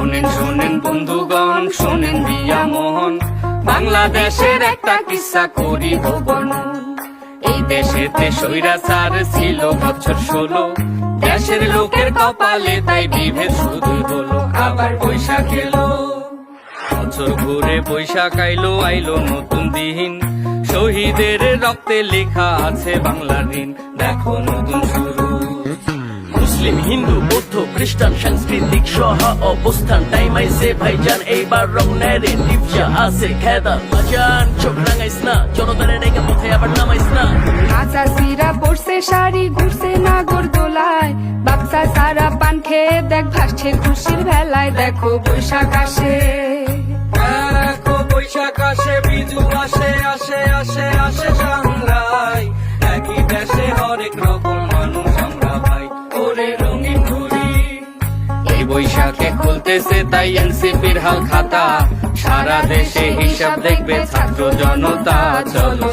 শোনেন শোনেন বন্ধুগণ, শোনেন দিয়া মোহন। বাংলাদেশের একটা কিস্সা করি বর্ণন। এই দেশেতে স্বৈরাচার ছিল বছর ষোলো। দেশের লোকের কপালে তাই বিভেদ শুধু হলো। আবার বৈশাখ এলো। বছর ঘুরে বৈশাখ আইলো আইলো নতুন দিন। শহীদের রক্তে লেখা আছে বাংলার দিন দেখো নতুন শুরু। মুসলিম হিন্দু বৌদ্ধ খ্রিস্টান সাংস্কৃতিক সহ অবস্থান। টাইম আইসে ভাইজান এইবার রং নেরে টিপসা আছে খেদা। বাজান চোখ রাঙাইস না জনতারে রেখে পথে আবার নামাইস না। কাঁচা সিরা পড়ছে শাড়ি ঘুরছে নাগর দোলায়। বাচ্চা সারা পান খেয়ে দেখ ভাসছে খুশির ভেলায়। দেখো বৈশাখ আসে। দেখো বৈশাখ আসে বিজু আসে আসে আসে। বৈশাখে খুলতেছে তাই এনসিপির হাল খাতা সারা দেশে হিসাব দেখবে ছাত্র জনতা চলো